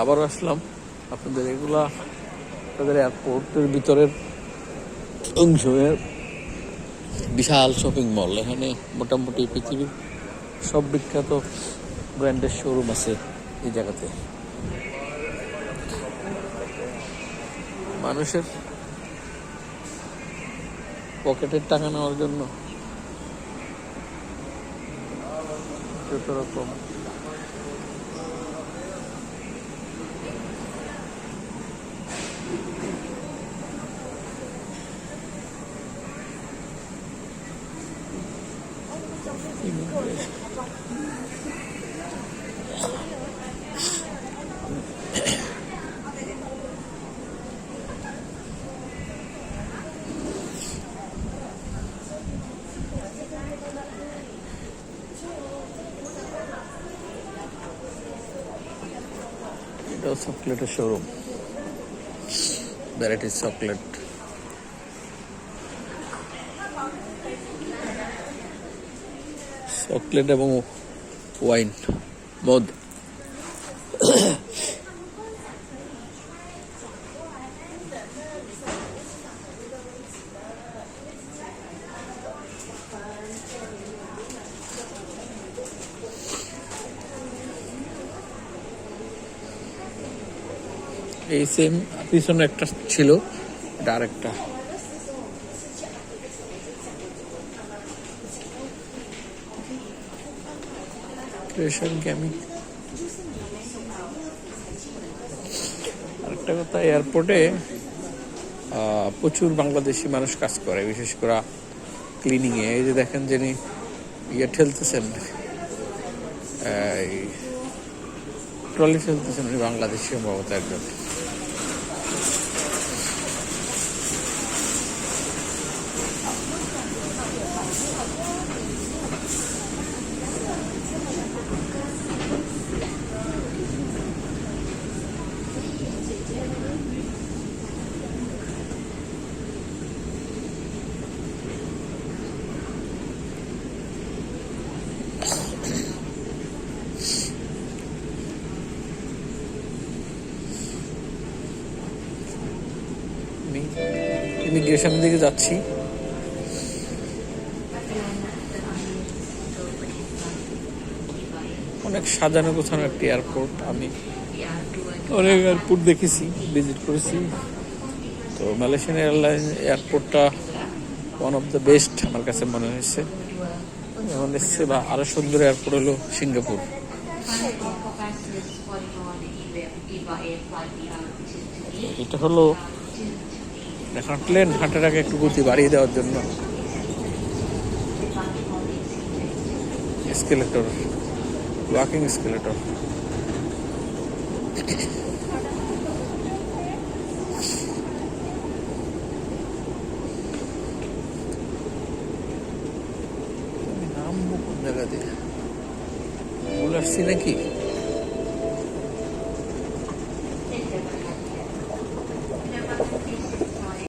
আবার আসলাম। আপনাদের এগুলা তাদের এয়ারপোর্টের ভিতরের অংশ এর বিশাল শপিং মল এখানে মোটামুটি পৃথিবীর সব বিখ্যাত ব্র্যান্ডের শোরুম আছে এই জায়গাতে। মানুষের পকেটের টাকা নেওয়ার জন্য যত রকম এটাও চকলেটের শোরুম ভ্যারাইটিস চকলেট চকলেট এবং ওয়াইন মদ। এই সেম পিছনে একটা ছিল এটা আরেকটা। ক্রেশন গেমিং আরেকটা কথা এয়ারপোর্টে প্রচুর বাংলাদেশি মানুষ কাজ করে, বিশেষ করে ক্লিনিংয়ে এই যে দেখেন যিনি ইয়ে ঠেলতেছেন ট্রলি ঠেলতেছেন, উনি বাংলাদেশি সম্ভবত একজন আমি ইমিগ্রেশনের দিকে যাচ্ছি। অনেক সাজানো গোছানো একটি এয়ারপোর্ট আমি অনেক এয়ারপোর্ট দেখেছি ভিজিট করেছি। তো মালয়েশিয়ান এয়ারলাইন এয়ারপোর্টটা ওয়ান অফ দ্য বেস্ট আমার কাছে মনে হয়েছে। এখন এসছে বা আরও সুন্দর এয়ারপোর্ট হলো সিঙ্গাপুর। এটা হলো হাঁটলেন আগে একটু গতি বাড়িয়ে দেওয়ার জন্য। স্কেলেটর ওয়াকিং স্কেলেটর নামবো কোন জায়গা দিয়ে? ভুল আসছি নাকি?